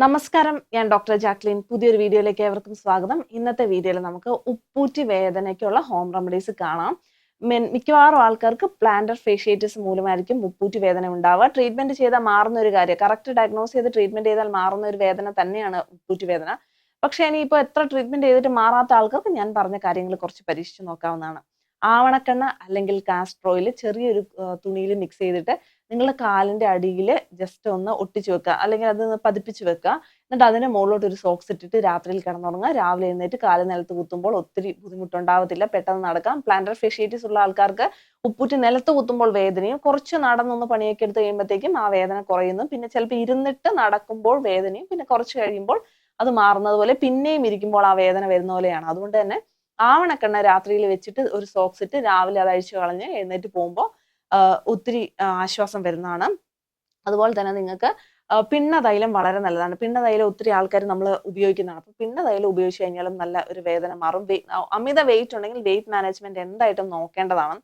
നമസ്കാരം ഞാൻ doctor Jacqueline. പുതിയൊരു വീഡിയോയിലേക്ക് ഏവർക്കും സ്വാഗതം. ഇന്നത്തെ വീഡിയോയിൽ നമുക്ക് ഉപ്പൂറ്റി വേദനയ്ക്കുള്ള ഹോം റെമഡീസ് കാണാം. മിക്കവാറും ആൾക്കാർക്ക് പ്ലാന്റർ ഫേഷ്യേറ്റസ് മൂലമായിരിക്കും ഉപ്പൂറ്റി വേദന ഉണ്ടാവുക. ട്രീറ്റ്മെന്റ് ചെയ്താൽ മാറുന്ന ഒരു കാര്യം കറക്റ്റ് ഡയഗ്നോസ് ചെയ്ത് ട്രീറ്റ്മെന്റ് ചെയ്താൽ മാറുന്ന ഒരു വേദന തന്നെയാണ് ഉപ്പൂറ്റി വേദന. പക്ഷേ ഇനിയിപ്പോൾ എത്ര ട്രീറ്റ്മെന്റ് ചെയ്തിട്ട് മാറാത്ത ആൾക്കാർക്ക് ഞാൻ പറഞ്ഞ കാര്യങ്ങൾ കുറച്ച് പരീക്ഷിച്ച് നോക്കാവുന്നതാണ്. ആവണക്കെണ്ണ അല്ലെങ്കിൽ കാസ്ട്രോയിൽ ചെറിയൊരു തുണിയിൽ മിക്സ് ചെയ്തിട്ട് നിങ്ങളുടെ കാലിന്റെ അടിയിൽ ജസ്റ്റ് ഒന്ന് ഒട്ടിച്ചു വെക്കുക. അല്ലെങ്കിൽ അത് പതിപ്പിച്ച് വെക്കുക. എന്നിട്ട് അതിന്റെ മുകളിലോട്ട് ഒരു സോക്സ് ഇട്ടിട്ട് രാത്രിയിൽ കിടന്നുറങ്ങുക. രാവിലെ എഴുന്നേറ്റ് കാൽ നിലത്ത് കുത്തുമ്പോൾ ഒത്തിരി ബുദ്ധിമുട്ടുണ്ടാവത്തില്ല. പെട്ടെന്ന് നടക്കാം. പ്ലാന്റർ ഫെഷീറ്റീസ് ഉള്ള ആൾക്കാർക്ക് ഉപ്പൂറ്റി നിലത്ത് കുത്തുമ്പോൾ വേദനയും കുറച്ച് നടന്നൊന്ന് പണിയൊക്കെ എടുത്ത് കഴിയുമ്പോഴത്തേക്കും ആ വേദന കുറയുന്നു. പിന്നെ ചിലപ്പോൾ ഇരുന്നിട്ട് നടക്കുമ്പോൾ വേദനയും പിന്നെ കുറച്ച് കഴിയുമ്പോൾ അത് മാറുന്നത് പോലെ പിന്നെയും ഇരിക്കുമ്പോൾ ആ വേദന വരുന്ന പോലെയാണ്. അതുകൊണ്ട് തന്നെ ആവണക്കെണ്ണ രാത്രിയിൽ വെച്ചിട്ട് ഒരു സോക്സ് ഇട്ട് രാവിലെ അത് അഴിച്ചു കളഞ്ഞ് എഴുന്നേറ്റ് പോകുമ്പോൾ ഒത്തിരി ആശ്വാസം വരുന്നതാണ്. അതുപോലെ തന്നെ നിങ്ങൾക്ക് പിണ്ണ തൈലം വളരെ നല്ലതാണ്. പിണ്ണ തൈലം ഒത്തിരി ആൾക്കാർ നമ്മൾ ഉപയോഗിക്കുന്നതാണ്. അപ്പോൾ പിണ്ണ തൈലം ഉപയോഗിച്ച് കഴിഞ്ഞാലും നല്ല ഒരു വേദന മാറും. അമിത വെയിറ്റ് ഉണ്ടെങ്കിൽ വെയിറ്റ് മാനേജ്മെന്റ് എന്തായിട്ടും നോക്കേണ്ടതാണ്.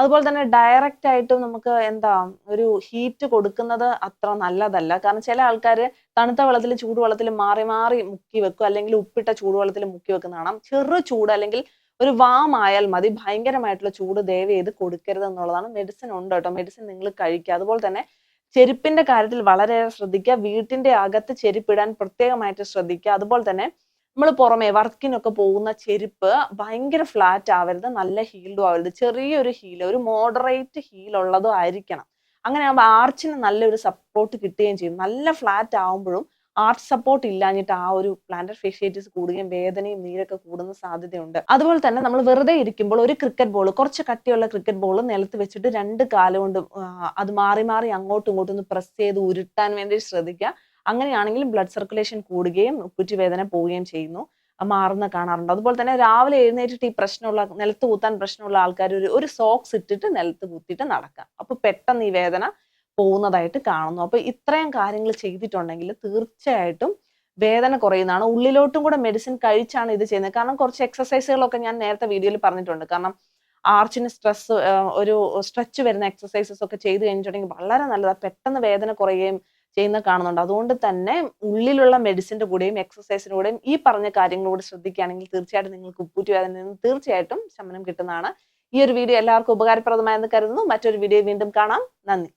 അതുപോലെ തന്നെ ഡയറക്റ്റ് ആയിട്ടും നമുക്ക് എന്താ ഒരു ഹീറ്റ് കൊടുക്കുന്നത് അത്ര നല്ലതല്ല. കാരണം ചില ആൾക്കാർ തണുത്ത വെള്ളത്തിൽ ചൂടുവെള്ളത്തിൽ മാറി മാറി മുക്കി വെക്കും. അല്ലെങ്കിൽ ഉപ്പിട്ട ചൂടുവെള്ളത്തിൽ മുക്കി വെക്കുന്ന കാണാം ചെറു ചൂട് അല്ലെങ്കിൽ ഒരു വാമായാൽ മതി ഭയങ്കരമായിട്ടുള്ള ചൂട് ദയവ് ചെയ്ത് കൊടുക്കരുത് എന്നുള്ളതാണ് മെഡിസിൻ ഉണ്ട് കേട്ടോ. മെഡിസിൻ നിങ്ങൾ കഴിക്കുക. അതുപോലെ തന്നെ ചെരുപ്പിന്റെ കാര്യത്തിൽ വളരെയേറെ ശ്രദ്ധിക്കുക. വീട്ടിന്റെ അകത്ത് ചെരുപ്പിടാൻ പ്രത്യേകമായിട്ട് ശ്രദ്ധിക്കുക. അതുപോലെ തന്നെ നമ്മൾ പുറമെ വർക്കിനൊക്കെ പോകുന്ന ചെരുപ്പ് ഭയങ്കര ഫ്ലാറ്റ് ആവരുത് നല്ല ഹീൽഡും ആവരുത്. ചെറിയൊരു ഹീൽ ഒരു മോഡറേറ്റ് ഹീൽ ഉള്ളതും ആയിരിക്കണം. അങ്ങനെ ആകുമ്പോൾ ആർച്ചിന് നല്ലൊരു സപ്പോർട്ട് കിട്ടുകയും ചെയ്യും. നല്ല ഫ്ലാറ്റ് ആവുമ്പോഴും ആർച്ച് സപ്പോർട്ട് ഇല്ലാഞ്ഞിട്ട് ആ ഒരു പ്ലാന്റർ ഫേഷ്യേറ്റീസ് കൂടുകയും വേദനയും നീരൊക്കെ കൂടുന്ന സാധ്യതയുണ്ട്. അതുപോലെ തന്നെ നമ്മൾ വെറുതെ ഇരിക്കുമ്പോൾ ഒരു ക്രിക്കറ്റ് ബോൾ കുറച്ച് കട്ടിയുള്ള ക്രിക്കറ്റ് ബോൾ നിലത്ത് വെച്ചിട്ട് രണ്ട് കാലം കൊണ്ട് അത് മാറി മാറി അങ്ങോട്ടും ഇങ്ങോട്ടും ഒന്ന് പ്രസ് ചെയ്ത് ഉരുട്ടാൻ വേണ്ടി ശ്രദ്ധിക്കുക. അങ്ങനെയാണെങ്കിലും ബ്ലഡ് സർക്കുലേഷൻ കൂടുകയും ഉപ്പുറ്റി വേദന പോവുകയും ചെയ്യുന്നു. മാറുന്ന കാണാറുണ്ട്. അതുപോലെ തന്നെ രാവിലെ എഴുന്നേറ്റിട്ട് ഈ പ്രശ്നമുള്ള നിലത്ത് കൂത്താൻ പ്രശ്നമുള്ള ആൾക്കാർ ഒരു ഒരു സോക്സ് ഇട്ടിട്ട് നിലത്ത് കുത്തിയിട്ട് നടക്കാം അപ്പൊ പെട്ടെന്ന് ഈ വേദന പോകുന്നതായിട്ട് കാണുന്നു. അപ്പൊ ഇത്രയും കാര്യങ്ങൾ ചെയ്തിട്ടുണ്ടെങ്കിൽ തീർച്ചയായിട്ടും വേദന കുറയുന്നതാണ്. ഉള്ളിലോട്ടും കൂടെ മെഡിസിൻ കഴിച്ചാണ് ഇത് ചെയ്യുന്നത്. കാരണം കുറച്ച് എക്സസൈസുകളൊക്കെ ഞാൻ നേരത്തെ വീഡിയോയിൽ പറഞ്ഞിട്ടുണ്ട്. കാരണം ആർച്ചിന് സ്ട്രെസ് ഒരു സ്ട്രെച്ച് വരുന്ന എക്സസൈസസ് ഒക്കെ ചെയ്ത് കഴിഞ്ഞിട്ടുണ്ടെങ്കിൽ വളരെ നല്ലതാണ് പെട്ടെന്ന് വേദന കുറയുകയും ചെയ്യുന്ന കാണുന്നുണ്ട്. അതുകൊണ്ട് തന്നെ ഉള്ളിലുള്ള മെഡിസിന്റെ കൂടെയും എക്സസൈസിന്റെ കൂടെയും ഈ പറഞ്ഞ കാര്യങ്ങളോട് ശ്രദ്ധിക്കുകയാണെങ്കിൽ തീർച്ചയായിട്ടും നിങ്ങൾക്ക് ഉപ്പൂറ്റി വേദന നിന്ന് തീർച്ചയായിട്ടും ശമനം കിട്ടുന്നതാണ്. ഈ ഒരു വീഡിയോ എല്ലാവർക്കും ഉപകാരപ്രദമായെന്ന് കരുതുന്നു. മറ്റൊരു വീഡിയോ വീണ്ടും കാണാം. നന്ദി.